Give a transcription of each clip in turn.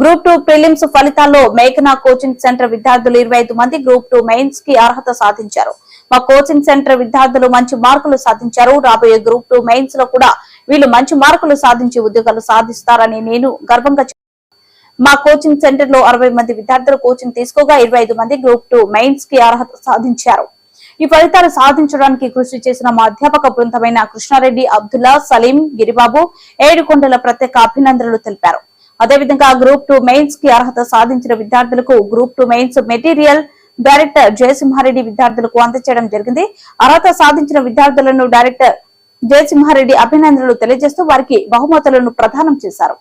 Group two prelims ఫలితాల్లో మేఘనా coaching centre విద్యార్థులు ఇరవై ఐదు మంది గ్రూప్ టూ మెయిన్స్కి అర్హత సాధించారు. మా కోచింగ్ సెంటర్ విద్యార్థులు మంచి మార్కులు సాధించారు. రాబోయే గ్రూప్ టూ మెయిన్స్లో కూడా వీళ్ళు మంచి మార్కులు సాధించి ఉద్యోగాలు సాధిస్తారని నేను గర్వంగా మా కోచింగ్ సెంటర్లో అరవై మంది విద్యార్థులు కోచింగ్ తీసుకోగా ఇరవై ఐదు మంది గ్రూప్ టూ మెయిన్స్కి అర్హత సాధించారు. ఈ ఫలితాలు సాధించడానికి కృషి చేసిన మా అధ్యాపక బృందమైన కృష్ణారెడ్డి అబ్దుల్లా సలీం గిరిబాబు ఏడుకొండల ప్రత్యేక అభినందనలు తెలిపారు. అదేవిధంగా గ్రూప్ టూ మెయిన్స్కి అర్హత సాధించిన విద్యార్థులకు group two mains material director Jayasimha Reddy విద్యార్థులకు అందజేయడం జరిగింది. అర్హత సాధించిన విద్యార్థులను డైరెక్టర్ జయసింహారెడ్డి అభినందనలు తెలియజేస్తూ వారికి బహుమతులను ప్రదానం చేశారు.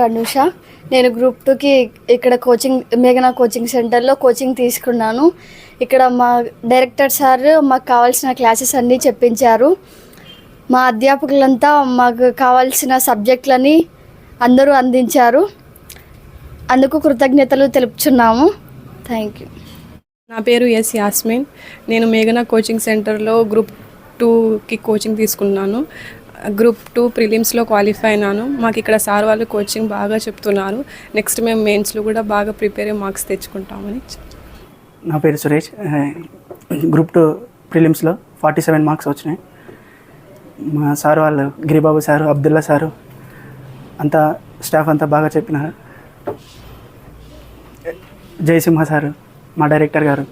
అనుష. నేను గ్రూప్ టూకి ఇక్కడ కోచింగ్ మేఘనా కోచింగ్ సెంటర్లో కోచింగ్ తీసుకున్నాను. ఇక్కడ మా డైరెక్టర్ సార్ మాకు కావాల్సిన క్లాసెస్ అన్నీ చెప్పించారు. మా అధ్యాపకులంతా మాకు కావాల్సిన సబ్జెక్టులని అందరూ అందించారు. అందుకు కృతజ్ఞతలు తెలుపుచున్నాము. థ్యాంక్ యూ నా పేరు ఎస్ యాస్మిన్. నేను మేఘనా కోచింగ్ సెంటర్లో గ్రూప్ టూకి కోచింగ్ తీసుకున్నాను. గ్రూప్ టూ ప్రిలిమ్స్లో క్వాలిఫై అయినాను. మాకు ఇక్కడ సార్ వాళ్ళు కోచింగ్ బాగా చెప్తున్నారు. నెక్స్ట్ మేము మెయిన్స్లో కూడా బాగా ప్రిపేర్ అయ్యి మార్క్స్ తెచ్చుకుంటామని నా పేరు సురేష్. గ్రూప్ టూ ప్రిలిమ్స్లో ఫార్టీ సెవెన్ మార్క్స్ వచ్చినాయి. మా సార్ వాళ్ళు గిరిబాబు సారు అబ్దుల్లా సారు అంతా స్టాఫ్ అంతా బాగా చెప్పినారు. జయసింహ సారు మా డైరెక్టర్ గారు.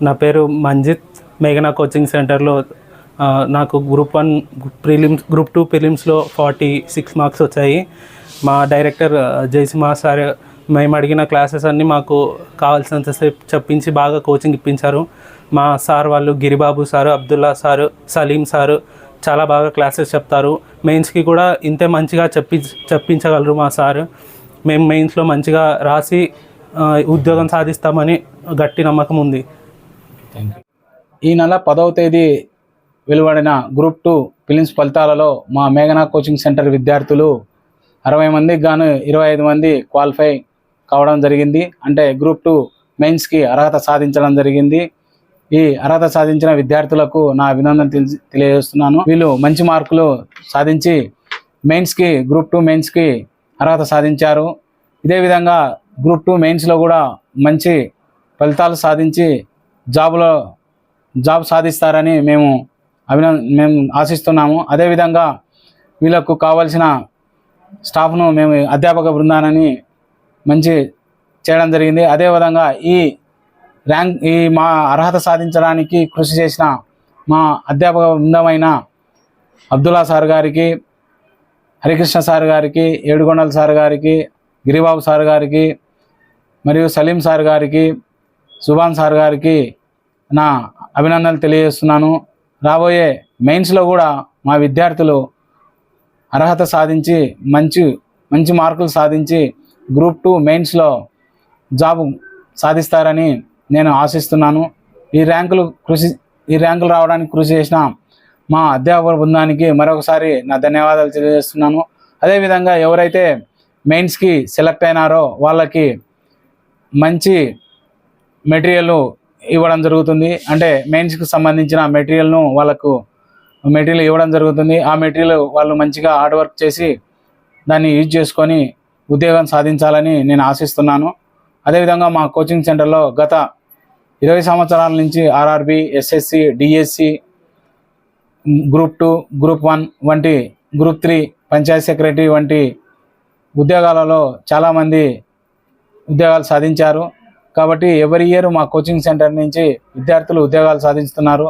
నా పేరు మంజిత్ మేఘనా కోచింగ్ సెంటర్లో నాకు group one prelims group two ప్రిలిమ్స్లో forty six marks వచ్చాయి. మా డైరెక్టర్ ఆ, జయసింహ సార్ మేము అడిగిన క్లాసెస్ అన్నీ మాకు కావాల్సినంతసేపు చెప్పించి బాగా కోచింగ్ ఇప్పించారు. మా సార్ వాళ్ళు Giribabu sir Abdullah sir Saleem sir చాలా బాగా క్లాసెస్ చెప్తారు. మెయిన్స్కి కూడా ఇంతే మంచిగా చెప్పి చెప్పించగలరు మా సారు. మేము మెయిన్స్లో మంచిగా రాసి ఉద్యోగం సాధిస్తామని గట్టి నమ్మకం ఉంది. ఈ నెల పదవ తేదీ వెలువడిన గ్రూప్ టూ ఫిలిమ్స్ ఫలితాలలో మా మేఘనా కోచింగ్ సెంటర్ విద్యార్థులు అరవై మందికి గాను ఇరవై ఐదు మంది క్వాలిఫై కావడం జరిగింది. అంటే గ్రూప్ టూ మెయిన్స్కి అర్హత సాధించడం జరిగింది. ఈ అర్హత సాధించిన విద్యార్థులకు నా అభినందన తెలిసి తెలియజేస్తున్నాను. వీళ్ళు మంచి మార్కులు సాధించి మెయిన్స్కి గ్రూప్ టూ మెయిన్స్కి అర్హత సాధించారు. ఇదే విధంగా గ్రూప్ టూ మెయిన్స్లో కూడా మంచి ఫలితాలు సాధించి జాబులో జాబ్ సాధిస్తారని మేము అభినంద మేము ఆశిస్తున్నాము. అదేవిధంగా వీళ్ళకు కావాల్సిన స్టాఫ్ను మేము అధ్యాపక బృందాన్ని మంచి చేయడం జరిగింది. అదేవిధంగా ఈ ర్యాంక్ ఈ మా అర్హత సాధించడానికి కృషి చేసిన మా అధ్యాపక బృందమైన అబ్దుల్లా సార్ గారికి హరికృష్ణ సార్ గారికి ఏడుగొండల సార్ గారికి గిరిబాబు సార్ గారికి మరియు సలీం సార్ గారికి సుభాన్ సార్ గారికి నా అభినందనలు తెలియజేస్తున్నాను. రాబోయే మెయిన్స్లో కూడా మా విద్యార్థులు అర్హత సాధించి మంచి మంచి మార్కులు సాధించి గ్రూప్ టూ మెయిన్స్లో జాబ్ సాధిస్తారని నేను ఆశిస్తున్నాను. ఈ ర్యాంకులు కృషి ఈ ర్యాంకులు రావడానికి కృషి చేసిన మా అధ్యాపక బృందానికి మరొకసారి నా ధన్యవాదాలు తెలియజేస్తున్నాను. అదేవిధంగా ఎవరైతే మెయిన్స్కి సెలెక్ట్ అయినారో వాళ్ళకి మంచి మెటీరియల్ ఇవ్వడం జరుగుతుంది. అంటే మెయిన్స్కి సంబంధించిన మెటీరియల్ను వాళ్ళకు మెటీరియల్ ఇవ్వడం జరుగుతుంది. ఆ మెటీరియల్ వాళ్ళు మంచిగా హార్డ్ వర్క్ చేసి దాన్ని యూజ్ చేసుకొని ఉద్యోగం సాధించాలని నేను ఆశిస్తున్నాను. అదేవిధంగా మా కోచింగ్ సెంటర్లో గత ఇరవై సంవత్సరాల నుంచి RRB SSC DSC group two group one వంటి గ్రూప్ త్రీ పంచాయత్ సెక్రటరీ వంటి ఉద్యోగాలలో చాలామంది ఉద్యోగాలు సాధించారు. కాబట్టి ఎవరి ఇయర్ మా కోచింగ్ సెంటర్ నుంచి విద్యార్థులు ఉద్యోగాలు సాధిస్తున్నారు.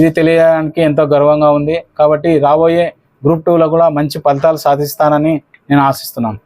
ఇది తెలియడానికి ఎంతో గర్వంగా ఉంది. కాబట్టి రాబోయే గ్రూప్ టూలో కూడా మంచి ఫలితాలు సాధిస్తానని నేను ఆశిస్తున్నాను.